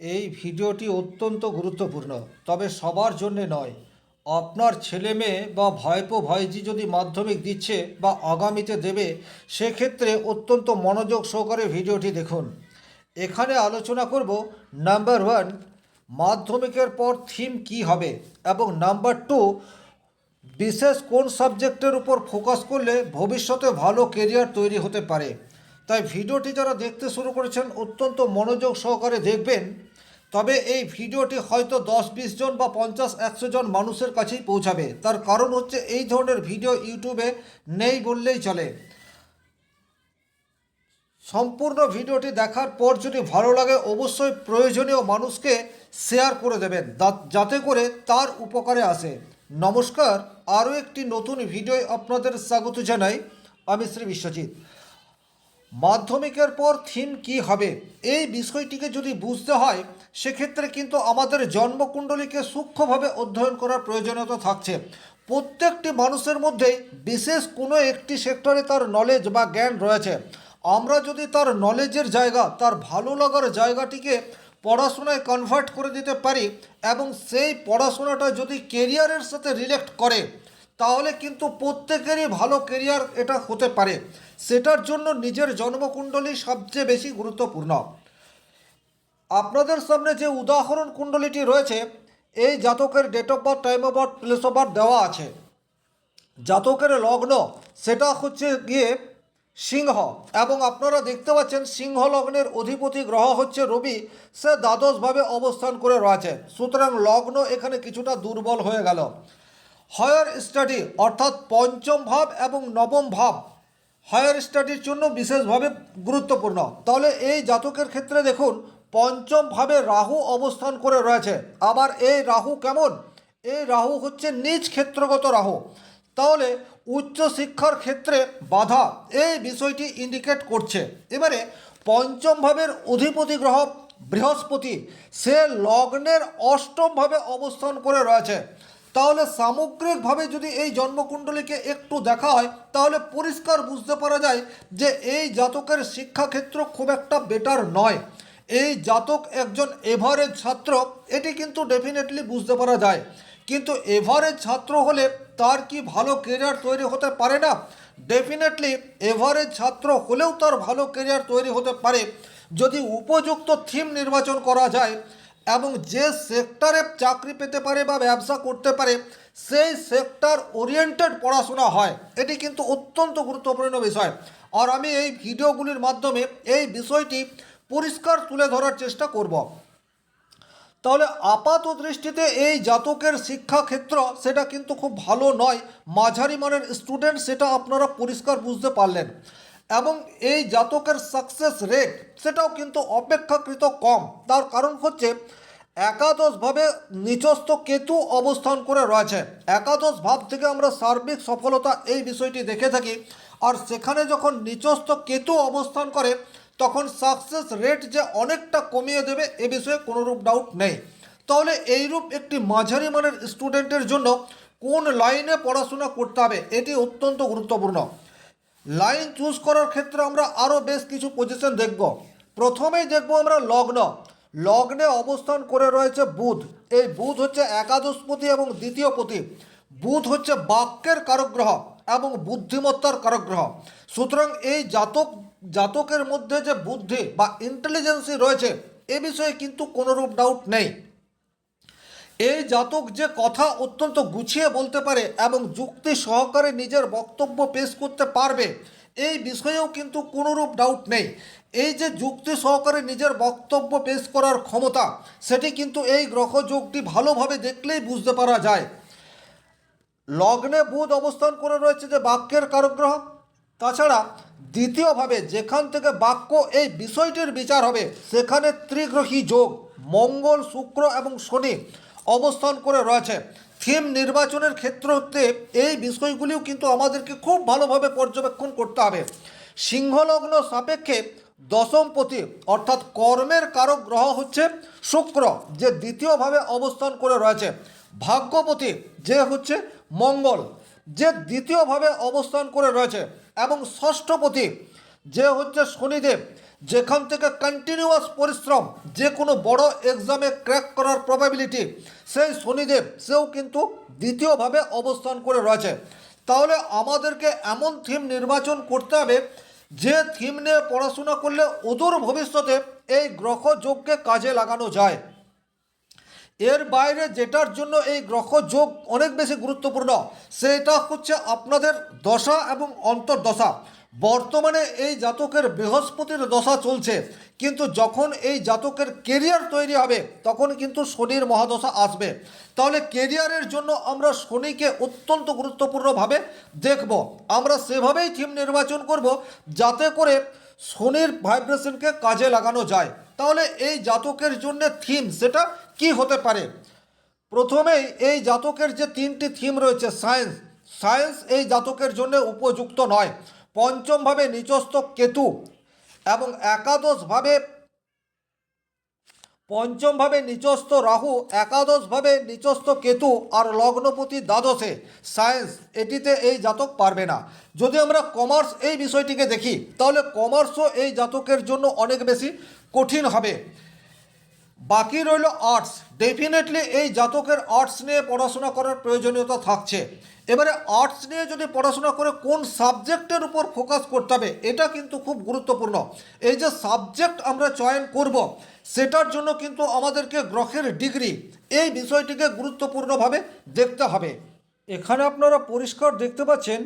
এই ভিডিওটি অত্যন্ত গুরুত্বপূর্ণ, তবে সবার জন্য নয়। আপনার ছেলে মেয়ে বা ভাইপো ভাইজি যদি মাধ্যমিক দিচ্ছে বা আগামীতে দেবে, সেক্ষেত্রে অত্যন্ত মনোযোগ সহকারে ভিডিওটি দেখুন। এখানে আলোচনা করব, নাম্বার ওয়ান, মাধ্যমিকের পর থিম কি হবে এবং নাম্বার টু, বিশেষ কোন সাবজেক্টের উপর ফোকাস করলে ভবিষ্যতে ভালো কেরিয়ার তৈরি হতে পারে। তাই ভিডিওটি যারা দেখতে শুরু করেছেন অত্যন্ত মনোযোগ সহকারে দেখবেন। তবে এই ভিডিওটি হয়তো দশ, বিশ জন বা পঞ্চাশ, একশো জন মানুষের কাছেই পৌঁছাবে। তার কারণ হচ্ছে এই ধরনের ভিডিও ইউটিউবে নেই বললেই চলে। সম্পূর্ণ ভিডিওটি দেখার পর যদি ভালো লাগে, অবশ্যই প্রয়োজনীয় মানুষকে শেয়ার করে দেবেন। যাতে করে তার উপকারে আসে। নমস্কার। আরও একটি নতুন ভিডিও আপনাদের স্বাগত জানাই। আমি শ্রী বিশ্বজিৎ। মাধ্যমিকের পর থিম কি হবে? এই বিষয়টিকে যদি বুঝতে হয়, সেক্ষেত্রে কিন্তু আমাদের জন্মকুণ্ডলীকে সূক্ষ্মভাবে অধ্যয়ন করার প্রয়োজনীয়তা থাকছে। প্রত্যেকটি মানুষের মধ্যেই বিশেষ কোনো একটি সেক্টরে তার নলেজ বা জ্ঞান রয়েছে। আমরা যদি তার নলেজের জায়গা, তার ভালো লাগার জায়গাটিকে পড়াশোনায় কনভার্ট করে দিতে পারি এবং সেই পড়াশোনাটা যদি কেরিয়ারের সাথে রিলেক্ট করে তাহলে কিন্তু প্রত্যেকেরই ভালো কেরিয়ার এটা হতে পারে। সেটার জন্য নিজের জন্মকুণ্ডলী সবচেয়ে বেশি গুরুত্বপূর্ণ। আপনাদের সামনে যে উদাহরণ কুণ্ডলীটি রয়েছে, এই জাতকের date of birth time of birth place of birth দেওয়া আছে। জাতকের লগ্ন, সেটা হচ্ছে গিয়ে সিংহ। এবং আপনারা দেখতে পাচ্ছেন সিংহ লগ্নের অধিপতি গ্রহ হচ্ছে রবি। সে দ্বাদশভাবে অবস্থান করে রয়েছে। সুতরাং লগ্ন এখানে কিছুটা দুর্বল হয়ে গেল। হায়ার স্টাডি অর্থাৎ পঞ্চম ভাব এবং নবম ভাব। হায়ার স্টাডির জন্য বিশেষভাবে গুরুত্বপূর্ণ। তাহলে এই জাতকের ক্ষেত্রে দেখুন, পঞ্চম ভাবে রাহু অবস্থান করে রয়েছে। আবার এই রাহু কেমন? এই রাহু হচ্ছে নিজ ক্ষেত্রগত রাহু। তাহলে উচ্চ শিক্ষার ক্ষেত্রে বাধা, এই বিষয়টি ইন্ডিকেট করছে। এবারে পঞ্চম ভাবের অধিপতি গ্রহ বৃহস্পতি, সে লগ্নের অষ্টমভাবে অবস্থান করে রয়েছে। তাহলে সামগ্রিকভাবে যদি এই জন্মকুণ্ডলীকে একটু দেখা হয়, তাহলে পরিষ্কার বুঝতে পারা যায় যে এই জাতকের শিক্ষাক্ষেত্র খুব একটা বেটার নয়। এই জাতক একজন এভারেজ ছাত্র, এটি কিন্তু ডেফিনেটলি বুঝতে পারা যায়। কিন্তু এভারেজ ছাত্র হলে তার কি ভালো কেরিয়ার তৈরি হতে পারে না? ডেফিনেটলি এভারেজ ছাত্র হলেও তার ভালো কেরিয়ার তৈরি হতে পারে। যদি উপযুক্ত থিম নির্বাচন করা যায় এবং যে সেক্টরে চাকরি পেতে পারে বা ব্যবসা করতে পারে, সেই সেক্টর ওরিয়েন্টেড পড়াশোনা হয়। এটি কিন্তু অত্যন্ত গুরুত্বপূর্ণ বিষয়। আর আমি এই ভিডিওগুলির মাধ্যমে এই বিষয়টি পরিষ্কার তুলে ধরার চেষ্টা করব। তাহলে আপাত দৃষ্টিতে এই জাতকের শিক্ষাক্ষেত্র সেটা কিন্তু খুব ভালো নয়। মাঝারি মানের স্টুডেন্ট সেটা আপনারা পরিষ্কার বুঝতে পারলেন। এবং এই জাতকের সাকসেস রেট সেটাও কিন্তু অপেক্ষাকৃত কম। তার কারণ হচ্ছে একাদশভাবে নিচস্থ কেতু অবস্থান করে রয়েছে। একাদশ ভাব থেকে আমরা সার্বিক সফলতা এই বিষয়টি দেখে থাকি। আর সেখানে যখন নিচস্থ কেতু অবস্থান করে, তখন সাকসেস রেট যে অনেকটা কমিয়ে দেবে এ বিষয়ে কোনোরূপ ডাউট নেই। তাহলে এইরূপ একটি মাঝারি মানের স্টুডেন্টের জন্য কোন লাইনে পড়াশোনা করতে হবে? এটি অত্যন্ত গুরুত্বপূর্ণ। লাইন চুজ করার ক্ষেত্রে আমরা আরও বেশ কিছু পজিশন দেখব। প্রথমেই দেখব আমরা লগ্ন। লগ্নে অবস্থান করে রয়েছে বুধ। এই বুধ হচ্ছে একাদশপতি এবং দ্বিতীয় পতি বুধ হচ্ছে বাক্যের কারক গ্রহ এবং বুদ্ধিমত্তার কারগ্রহ সুতরাং এই জাতক, জাতকের মধ্যে যে বুদ্ধি বা ইন্টেলিজেন্সি রয়েছে, এ বিষয়ে কিন্তু কোনোরূপ ডাউট নেই। এই জাতক যে কথা অত্যন্ত গুছিয়ে বলতে পারে এবং যুক্তি সহকারে নিজের বক্তব্য পেশ করতে পারবে, এই বিষয়েও কিন্তু কোনোরূপ ডাউট নেই। এই যে যুক্তি সহকারে নিজের বক্তব্য পেশ করার ক্ষমতা, সেটি কিন্তু এই গ্রহযোগটি ভালোভাবে দেখলেই বুঝতে পারা যায়। লগ্নে বুধ অবস্থান করে রয়েছে যে বাক্যের কারগ্রহ। তাছাড়া দ্বিতীয়ভাবে যেখান থেকে বাক্য এই বিষয়টির বিচার হবে, সেখানে ত্রিগ্রহী যোগ, মঙ্গল, শুক্র এবং শনি। অবস্থান করে রয়েছে। থিম নির্বাচনের ক্ষেত্রতে এই বিষয়গুলিও কিন্তু আমাদেরকে খুব ভালোভাবে পর্যবেক্ষণ করতে হবে। সিংহলগ্ন সাপেক্ষে দশমপতি অর্থাৎ কর্মের কারক গ্রহ হচ্ছে শুক্র, যে দ্বিতীয়ভাবে অবস্থান করে রয়েছে। ভাগ্যপতি, যে হচ্ছে মঙ্গল, যে দ্বিতীয়ভাবে অবস্থান করে রয়েছে। এবং ষষ্ঠপতি যে হচ্ছে শনিদেব যেখান থেকে কন্টিনিউয়াস পরিশ্রম, যে কোনো বড় এক্সামে ক্র্যাক করার প্রবাবিলিটি সেই শনিদেব, সেও কিন্তু দ্বিতীয়ভাবে অবস্থান করে রয়েছে। তাহলে আমাদেরকে এমন থিম নির্বাচন করতে হবে, যে থিম নিয়ে পড়াশোনা করলে অদূর ভবিষ্যতে এই গ্রহযোগকে কাজে লাগানো যায়। এর বাইরে যেটার জন্য এই গ্রহ যোগ অনেক বেশি গুরুত্বপূর্ণ, সেটা হচ্ছে আপনাদের দশা এবং অন্তর্দশা। বর্তমানে এই জাতকের বৃহস্পতির দশা চলছে, কিন্তু যখন এই জাতকের কেরিয়ার তৈরি হবে, তখন কিন্তু শনির মহাদশা আসবে। তাহলে কেরিয়ারের জন্য আমরা শনিকে অত্যন্ত গুরুত্বপূর্ণভাবে দেখব। আমরা সেভাবেই থিম নির্বাচন করব, যাতে করে শনির ভাইব্রেশনকে কাজে লাগানো যায়। তাহলে এই জাতকের জন্য থিম সেটা কি হতে পারে? প্রথমেই এই জাতকের যে তিনটি থিম রয়েছে সায়েন্স সায়েন্স এই জাতকের জন্য উপযুক্ত নয়। পঞ্চমভাবে নিচস্থ কেতু এবং একাদশভাবে পঞ্চমভাবে নিচস্থ রাহু, একাদশভাবে নিচস্থ কেতু আর লগ্নপতি দ্বাদশে। সায়েন্স এটিতে এই জাতক পারবে না। যদি আমরা কমার্স এই বিষয়টিকে দেখি, তাহলে কমার্সও এই জাতকের জন্য অনেক বেশি কঠিন হবে। বাকি রইল আর্টস ডেফিনেটলি এই জাতকের আর্টস নিয়ে পড়াশোনা করার প্রয়োজনীয়তা থাকছে। এবারে আর্টস নিয়ে যদি পড়াশোনা করে কোন সাবজেক্টের উপর ফোকাস করতে হবে, এটা কিন্তু খুব গুরুত্বপূর্ণ। এই যে সাবজেক্ট আমরা চয়ন করব, সেটার জন্য কিন্তু আমাদেরকে গ্রহের ডিগ্রি, এই বিষয়টিকে গুরুত্বপূর্ণভাবে দেখতে হবে। এখানে আপনারা পরিষ্কার দেখতে পাচ্ছেন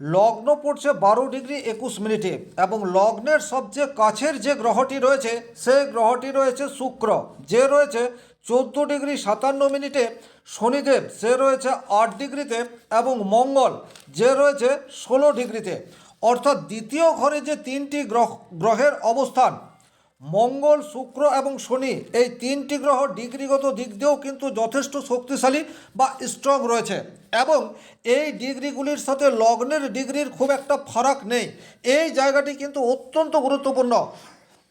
লগ্ন পড়ছে বারো ডিগ্রি একুশ মিনিটে এবং লগ্নের সবচেয়ে কাছের যে গ্রহটি রয়েছে সেই গ্রহটি রয়েছে শুক্র। যে রয়েছে চোদ্দ ডিগ্রি সাতান্ন মিনিটে শনিদেব, সে রয়েছে আট ডিগ্রিতে এবং মঙ্গল, যে রয়েছে ষোলো ডিগ্রিতে। অর্থাৎ দ্বিতীয় ঘরে যে তিনটি গ্রহ, গ্রহের অবস্থান মঙ্গল, শুক্র এবং শনি এই তিনটি গ্রহ ডিগ্রিগত দিক দিয়েও কিন্তু যথেষ্ট শক্তিশালী বা স্ট্রং রয়েছে। এবং এই ডিগ্রিগুলির সাথে লগ্নের ডিগ্রির খুব একটা ফারাক নেই। এই জায়গাটি কিন্তু অত্যন্ত গুরুত্বপূর্ণ।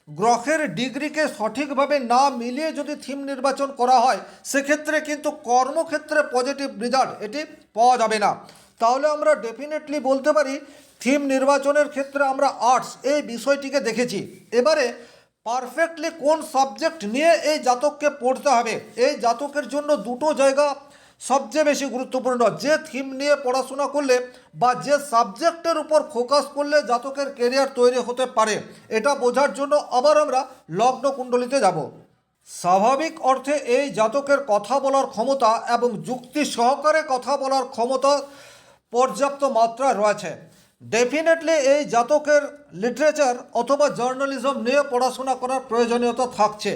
গ্রহের ডিগ্রিকে সঠিকভাবে না মিলিয়ে যদি থিম নির্বাচন করা হয়, সেক্ষেত্রে কিন্তু কর্মক্ষেত্রে পজিটিভ রেজাল্ট এটি পাওয়া যাবে না। তাহলে আমরা ডেফিনেটলি বলতে পারি, থিম নির্বাচনের ক্ষেত্রে আমরা আর্টস এই বিষয়টিকে দেখেছি। এবারে পারফেক্টলি কোন সাবজেক্ট নিয়ে এই জাতককে পড়তে হবে? এই জাতকের জন্য দুটো জায়গা সবচেয়ে বেশি গুরুত্বপূর্ণ। যে থিম নিয়ে পড়াশোনা করলে বা যে সাবজেক্টের উপর ফোকাস করলে জাতকের কেরিয়ার তৈরি হতে পারে, এটা বোঝার জন্য আবার আমরা লগ্ন কুণ্ডলিতে যাব। স্বাভাবিক অর্থে এই জাতকের কথা বলার ক্ষমতা এবং যুক্তি সহকারে কথা বলার ক্ষমতা পর্যাপ্ত মাত্রায় রয়েছে। ডেফিনেটলি এই জাতকের লিটারেচার অথবা জার্নালিজম নিয়ে পড়াশোনা করার প্রয়োজনীয়তা থাকছে।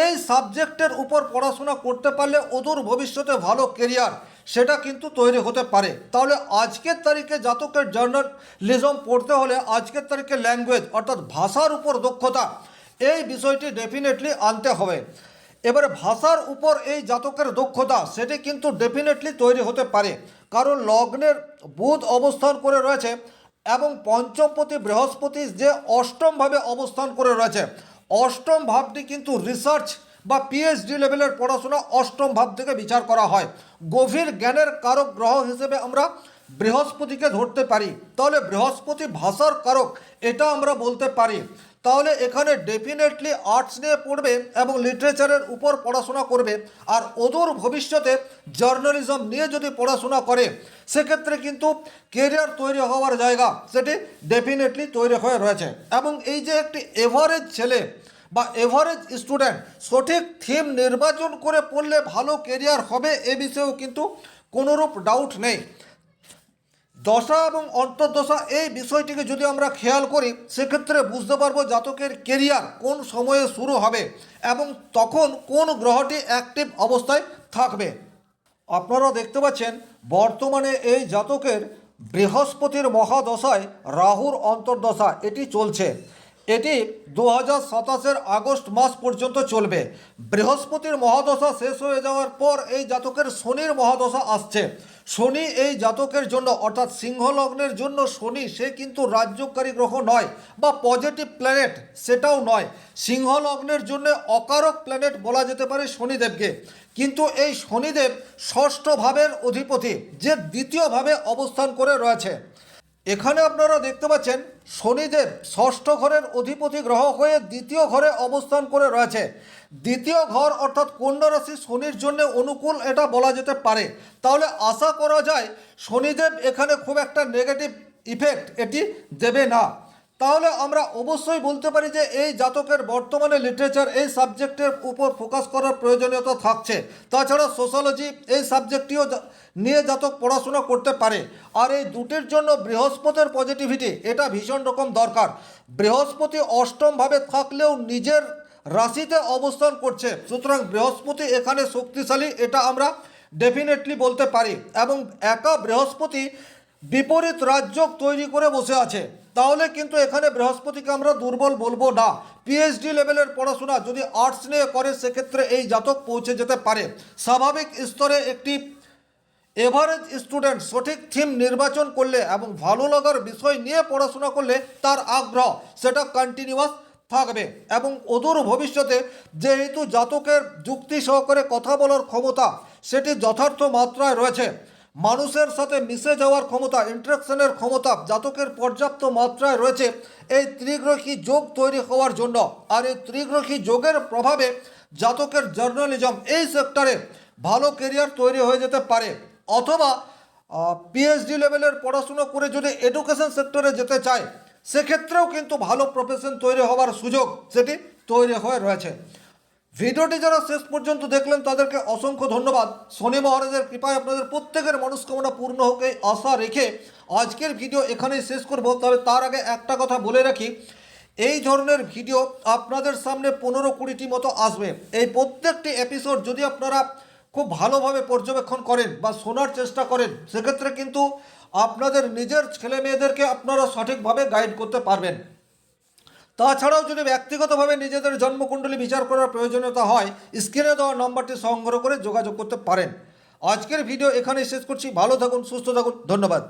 এই সাবজেক্টের উপর পড়াশোনা করতে পারলে অদূর ভবিষ্যতে ভালো কেরিয়ার সেটা কিন্তু তৈরি হতে পারে। তাহলে আজকের তারিখে জাতকের জার্নালিজম পড়তে হলে আজকের তারিখে ল্যাঙ্গুয়েজ অর্থাৎ ভাষার উপর দক্ষতা, এই বিষয়টি ডেফিনেটলি আনতে হবে। এবারে ভাষার উপর এই জাতকের দক্ষতা, সেটি কিন্তু ডেফিনেটলি তৈরি হতে পারে। কারণ লগ্নের বুধ অবস্থান করে রয়েছে এবং পঞ্চমপতি বৃহস্পতি যে অষ্টমভাবে অবস্থান করে রয়েছে, অষ্টম ভাবটি কিন্তু রিসার্চ বা পিএইচডি লেভেলের পড়াশোনা অষ্টম ভাব থেকে বিচার করা হয়। গভীর জ্ঞানের কারক গ্রহ হিসেবে আমরা বৃহস্পতিকে ধরতে পারি। তাহলে বৃহস্পতি ভাষার কারক, এটা আমরা বলতে পারি। তাহলে এখানে ডেফিনেটলি আর্টস নিয়ে পড়বে এবং লিটারেচারের উপর পড়াশোনা করবে। আর অদূর ভবিষ্যতে জার্নালিজম নিয়ে যদি পড়াশোনা করে, সেক্ষেত্রে কিন্তু কেরিয়ার তৈরি হওয়ার জায়গা সেটি ডেফিনেটলি তৈরি হয়ে রয়েছে। এবং এই যে একটি এভারেজ ছেলে বা এভারেজ স্টুডেন্ট সঠিক থিম নির্বাচন করে পড়লে ভালো কেরিয়ার হবে, এ বিষয়েও কিন্তু কোনোরূপ ডাউট নেই। দশা এবং অন্তর্দশা এই বিষয়টিকে যদি আমরা খেয়াল করি, সেক্ষেত্রে বুঝতে পারব জাতকের কেরিয়ার কোন সময়ে শুরু হবে এবং তখন কোন গ্রহটি অ্যাক্টিভ অবস্থায় থাকবে। আপনারা দেখতে পাচ্ছেন, বর্তমানে এই জাতকের বৃহস্পতির মহাদশায় রাহুর অন্তর্দশা এটি চলছে। এটি দু হাজার সাতাশের আগস্ট মাস পর্যন্ত চলবে। বৃহস্পতির মহাদশা শেষ হয়ে যাওয়ার পর এই জাতকের শনির মহাদশা আসছে। শনি এই জাতকের জন্য, অর্থাৎ সিংহ লগ্নের জন্য শনি, সে কিন্তু রাজ্যকারী গ্রহ নয় বা পজিটিভ প্ল্যানেট সেটাও নয়। সিংহ লগ্নের জন্য অকারক প্ল্যানেট বলা যেতে পারে শনিদেবকে। কিন্তু এই শনিদেব ষষ্ঠ ভাবের অধিপতি, যে দ্বিতীয় ভাবে অবস্থান করে রয়েছে। এখানে আপনারা দেখতে পাচ্ছেন শনিদেব ষষ্ঠ ঘরের অধিপতি গ্রহ হয়ে দ্বিতীয় ঘরে অবস্থান করে রয়েছে। দ্বিতীয় ঘর অর্থাৎ রাশি শনির জন্য অনুকূল এটা বলা যেতে পারে। তাহলে আশা করা যায় শনিদেব এখানে খুব একটা নেগেটিভ ইফেক্ট এটি দেবে না। তাহলে আমরা অবশ্যই বলতে পারি যে এই জাতকের বর্তমানে লিটারেচার এই সাবজেক্টের উপর ফোকাস করার প্রয়োজনীয়তা থাকছে। তাছাড়া সোশ্যালজি এই সাবজেক্টটিও নিয়ে জাতক পড়াশোনা করতে পারে। আর এই দুটির জন্য বৃহস্পতির পজিটিভিটি এটা ভীষণ রকম দরকার। বৃহস্পতি অষ্টমভাবে থাকলেও নিজের রাশিতে অবস্থান করছে। সুতরাং বৃহস্পতি এখানে শক্তিশালী, এটা আমরা ডেফিনেটলি বলতে পারি। এবং একা বৃহস্পতি বিপরীত রাজ্য তৈরি করে বসে আছে। তাহলে কিন্তু এখানে বৃহস্পতিকে আমরা দুর্বল বলব না। পিএইচডি লেভেলের পড়াশোনা যদি আর্টস নিয়ে করে, সেক্ষেত্রে এই জাতক পৌঁছে যেতে পারে। স্বাভাবিক স্তরে একটি এভারেজ স্টুডেন্ট সঠিক থিম নির্বাচন করলে এবং ভালো লাগার বিষয় নিয়ে পড়াশোনা করলে তার আগ্রহ, সেটা কন্টিনিউয়াস থাকবে এবং অদূর ভবিষ্যতে যেহেতু জাতকের যুক্তি সহকারে কথা বলার ক্ষমতা, সেটি যথার্থ মাত্রায় রয়েছে। মানুষের সাথে মিশে যাওয়ার ক্ষমতা ইন্টারাকশনের ক্ষমতা জাতকের পর্যাপ্ত মাত্রায় রয়েছে। এই ত্রিগ্রহী যোগ তৈরি হওয়ার জন্য আর এই ত্রিগ্রহী যোগের প্রভাবে জাতকের জার্নালিজম এই সেক্টরে ভালো কেরিয়ার তৈরি হয়ে যেতে পারে। অথবা পিএইচডি লেভেলের পড়াশুনো করে যদি এডুকেশন সেক্টরে যেতে চায়, সেক্ষেত্রেও কিন্তু ভালো প্রফেশন তৈরি হওয়ার সুযোগ সেটি তৈরি হয়ে রয়েছে। ভিডিওটি যারা শেষ পর্যন্ত দেখলেন, তাদেরকে অসংখ্য ধন্যবাদ। শনি মহারাজের কৃপায় আপনাদের প্রত্যেকের মনস্কামনা পূর্ণ হোক এই আশা রেখে আজকের ভিডিও এখানেই শেষ করব। তবে তার আগে একটা কথা বলে রাখি, এই ধরনের ভিডিও আপনাদের সামনে পনেরো কুড়িটি মতো আসবে। এই প্রত্যেকটি এপিসোড যদি আপনারা খুব ভালোভাবে পর্যবেক্ষণ করেন বা শোনার চেষ্টা করেন, সেক্ষেত্রে কিন্তু আপনাদের নিজের ছেলে মেয়েদেরকে আপনারা সঠিকভাবে গাইড করতে পারবেন। তাছাড়াও যদি ব্যক্তিগতভাবে নিজেদের জন্মকুণ্ডলী বিচার করার প্রয়োজনীয়তা হয়, স্ক্রিনে দেওয়া নম্বরটি সংগ্রহ করে যোগাযোগ করতে পারেন। আজকের ভিডিও এখানে শেষ করছি। ভালো থাকুন, সুস্থ থাকুন। ধন্যবাদ।